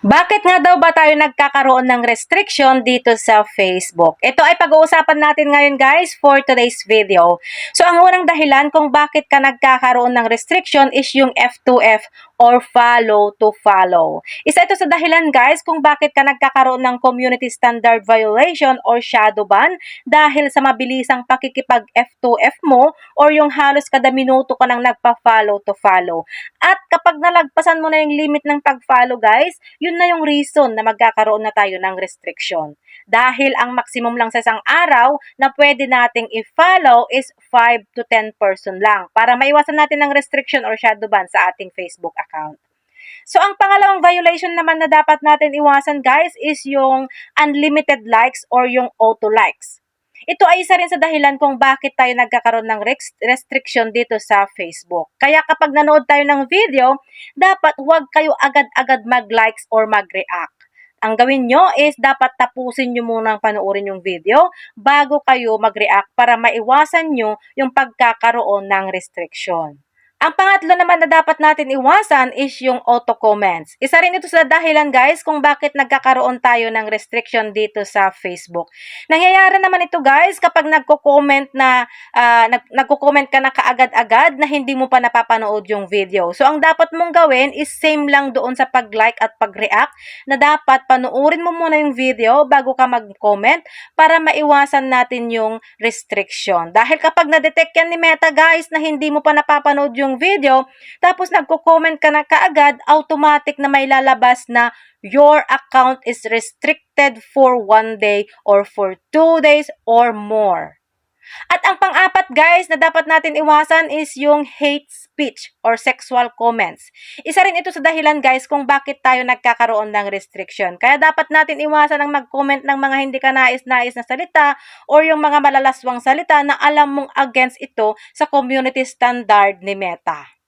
Bakit nga daw ba tayo nagkakaroon ng restriction dito sa Facebook? Ito ay pag-uusapan natin ngayon guys for today's video. So ang unang dahilan kung bakit ka nagkakaroon ng restriction is yung F2F or follow to follow. Isa ito sa dahilan guys kung bakit ka nagkakaroon ng community standard violation or shadow ban dahil sa mabilisang pakikipag F2F mo or yung halos kada minuto ka nang nagpa-follow to follow. At kapag nalagpasan mo na yung limit ng pag-follow guys, yun na yung reason na magkakaroon na tayo ng restriction. Dahil ang maximum lang sa isang araw na pwede nating i-follow is 5 to 10 person lang para maiwasan natin ng restriction or shadow ban sa ating Facebook account. So, ang pangalawang violation naman na dapat natin iwasan guys is yung unlimited likes or yung auto likes. Ito ay isa rin sa dahilan kung bakit tayo nagkakaroon ng restriction dito sa Facebook. Kaya kapag nanood tayo ng video, dapat huwag kayo agad-agad mag-likes or mag-react. Ang gawin nyo is dapat tapusin nyo munang panoorin yung video bago kayo mag-react para maiwasan nyo yung pagkakaroon ng restriction. Ang pangatlo naman na dapat natin iwasan is yung auto-comments. Isa rin ito sa dahilan guys kung bakit nagkakaroon tayo ng restriction dito sa Facebook. Nangyayari naman ito guys kapag nagko-comment na ah, nag nagko-comment ka na kaagad-agad na hindi mo pa napapanood yung video. So ang dapat mong gawin is same lang doon sa pag-like at pag-react na dapat panoorin mo muna yung video bago ka mag-comment para maiwasan natin yung restriction. Dahil kapag na-detect yan ni Meta guys na hindi mo pa napapanood yung video, tapos nagko-comment ka na kaagad, automatic na may lalabas na your account is restricted for one day or for two days or more. At ang pang-apat guys na dapat natin iwasan is yung hate speech or sexual comments. Isa rin ito sa dahilan guys kung bakit tayo nagkakaroon ng restriction. Kaya dapat natin iwasan ang mag-comment ng mga hindi ka nais-nais na salita or yung mga malalaswang salita na alam mong against ito sa community standard ni Meta.